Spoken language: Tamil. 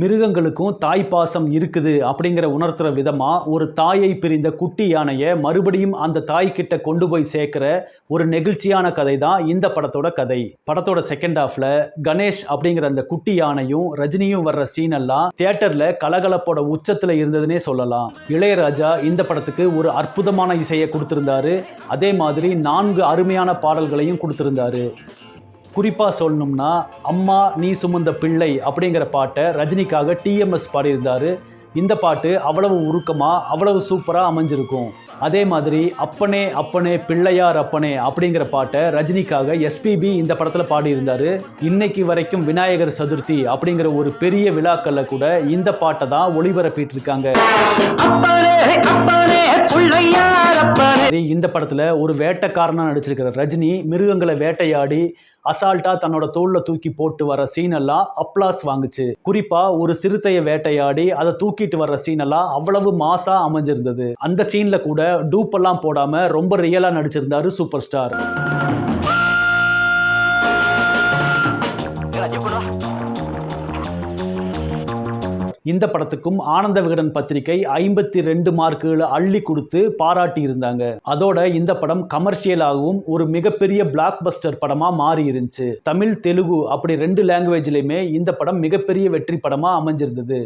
மிருகங்களுக்கும் தாய் பாசம் இருக்குது அப்படிங்கிற உணர்த்துற விதமாக ஒரு தாயை பிரிந்த குட்டி யானையை மறுபடியும் அந்த தாய் கிட்ட கொண்டு போய் சேர்க்குற ஒரு நெகிழ்ச்சியான கதை தான் இந்த படத்தோட கதை. படத்தோட செகண்ட் ஹாஃப்ல கணேஷ் அப்படிங்கிற அந்த குட்டி யானையும் ரஜினியும் வர்ற சீன் எல்லாம் தியேட்டர்ல கலகலப்போட உச்சத்துல இருந்ததுன்னே சொல்லலாம். இளையராஜா இந்த படத்துக்கு ஒரு அற்புதமான இசையை கொடுத்திருந்தாரு. அதே மாதிரி நான்கு அருமையான பாடல்களையும் கொடுத்திருந்தாரு. குறிப்பாக சொல்லணும்னா அம்மா நீ சுமந்த பிள்ளை அப்படிங்கிற பாட்டை ரஜினிக்காக டிஎம்எஸ் பாடியிருந்தார். இந்த பாட்டு அவ்வளவு உருக்கமாக அவ்வளவு சூப்பராக அமைஞ்சிருக்கும். அதே மாதிரி அப்பனே அப்பனே பிள்ளையார் அப்பனே அப்படிங்கிற பாட்டை ரஜினிக்காக எஸ்பிபி இந்த படத்தில் பாடியிருந்தார். இன்னைக்கு வரைக்கும் விநாயகர் சதுர்த்தி அப்படிங்கிற ஒரு பெரிய விழாக்களில் கூட இந்த பாட்டை தான் ஒளிபரப்பிட்டு இருக்காங்க. இந்த படத்துல ஒரு வேட்டைக்காரனாக நடிச்சிருக்கிற ரஜினி மிருகங்களை வேட்டையாடி அசால்ட்டா தன்னோட தோல்ல தூக்கி போட்டு வர சீனெல்லாம் அப்ளாஸ் வாங்குச்சு. குறிப்பா ஒரு சிறுத்தையை வேட்டையாடி அதை தூக்கிட்டு வர்ற சீனெல்லாம் அவ்வளவு மாசா அமைஞ்சிருந்தது. அந்த சீனில் கூட டூப் எல்லாம் போடாம ரொம்ப ரியலா நடிச்சிருந்தாரு சூப்பர் ஸ்டார் இந்த படத்துக்கும் ஆனந்த விகடன் பத்திரிகை ஐம்பத்தி ரெண்டு மார்க்குகளை அள்ளி கொடுத்து பாராட்டி இருந்தாங்க அதோட இந்த படம் கமர்ஷியலாகவும் ஒரு மிகப்பெரிய பிளாக் பஸ்டர் படமா மாறி இருந்துச்சு தமிழ் தெலுங்கு அப்படி ரெண்டு லாங்குவேஜ்லயுமே இந்த படம் மிகப்பெரிய வெற்றி படமா அமைஞ்சிருந்தது.